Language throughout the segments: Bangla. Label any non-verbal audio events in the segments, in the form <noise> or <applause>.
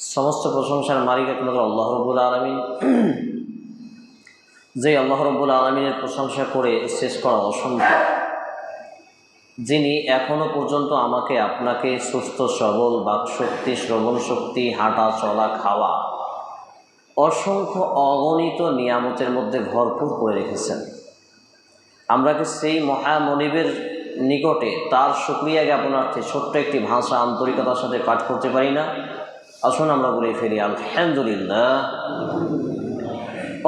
সমস্ত প্রশংসার মালিক একমাত্র আল্লাহ রব্বুল আলমিন। <clears throat> যে আল্লাহ রব্বুল আলমিনের প্রশংসা করে শেষ করা অসম্ভব। যিনি এখনও পর্যন্ত আমাকে, আপনাকে সুস্থ, সবল, বাকশক্তি, শ্রবণ শক্তি, হাঁটা, চলা, খাওয়া অসংখ্য অগণিত নিয়ামতের মধ্যে ভরপুর করে রেখেছেন। আমরা কি সেই মহামনিবের নিকটে তার সুক্রিয়া জ্ঞাপনার্থে ছোট্ট একটি ভাষা আন্তরিকতার সাথে পাঠ করতে পারি না? আসুন আমরা বলে ফেরি, আলহামদুলিল্লাহ।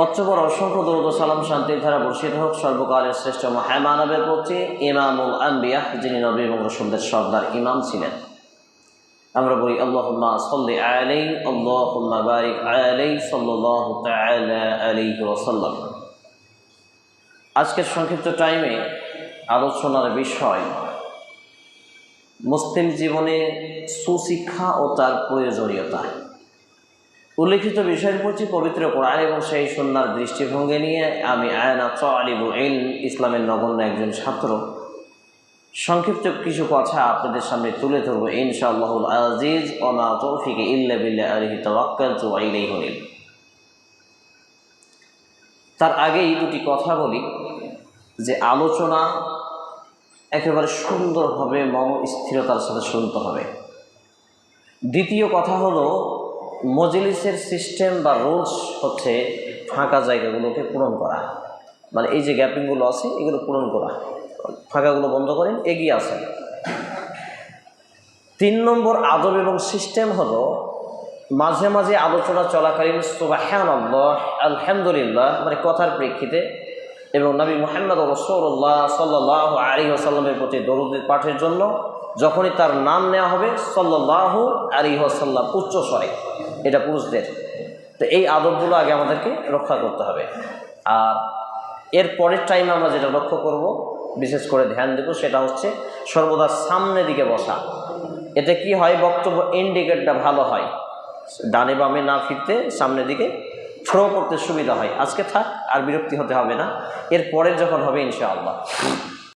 অচ্চপর অসংখ্য দৌদ সালাম শান্তির ধারা বর্ষিত হোক, সর্বকালের শ্রেষ্ঠ মহামানবের প্রতি ইমামুল আম্বিয়া যিনি নবী এবং রসুলদের সর্দার ইমাম ছিলেন। আমরা বলি, আল্লাহুম্মা সাল্লি আলাই আল্লাহুম্মা বারিক আলাই আজকের সংক্ষিপ্ত টাইমে আলোচনার বিষয় মুসলিম জীবনে সুশিক্ষা ও তার প্রয়োজনীয়তা। উল্লেখিত বিষয়ের প্রতি পবিত্র কোরআন এবং সেই সন্ন্যার দৃষ্টিভঙ্গি নিয়ে আমি আয়না চালিবুল ইল ইসলামের নগণ্য একজন ছাত্র। সংক্ষিপ্ত কিছু কথা আপনাদের সামনে তুলে ধরবো ইনশাআল্লাহুল আজিজ। ওমা তৌফিক ইল্লা বিল্লাহ আলহি উনীব। তার আগেই দুটি কথা বলি, যে আলোচনা একেবারে সুন্দরভাবে মন স্থিরতার সাথে শুনতে হবে। দ্বিতীয় কথা হলো, মজলিসের সিস্টেম বা রুলস হচ্ছে ফাঁকা জায়গাগুলোকে পূরণ করা। মানে এই যে গ্যাপিংগুলো আছে, এগুলো পূরণ করা। ফাঁকাগুলো বন্ধ করেন, এগিয়ে আসেন। তিন নম্বর আদব এবং সিস্টেম হলো, মাঝে মাঝে আলোচনা চলাকালীন সুবাহান আলহামদুলিল্লাহ মানে কথার প্রেক্ষিতে এবং নবী মোহাম্মদ রসৌল্লাহ সাল্লাহ আলী আসাল্লামের প্রতি দরুদ পাঠের জন্য যখনই তার নাম নেওয়া হবে সাল্লাহ আলী আসাল্লাম উচ্চ স্বরে। এটা পুরুষদের। তো এই আদবগুলো আগে আমাদেরকে রক্ষা করতে হবে। আর এর পরের টাইমে আমরা যেটা লক্ষ্য করব, বিশেষ করে ধ্যান দেব, সেটা হচ্ছে সর্বদা সামনের দিকে বসা। এতে কি হয়? বক্তব্য ইন্ডিকেটটা ভালো হয়। ডানে বামে না ফিরতে সামনের দিকে থ্রো করতে সুবিধা হয়। আজকে থাক, আর বিরক্তি হতে হবে না। এর পরের যখন হবে, ইনশাআল্লাহ।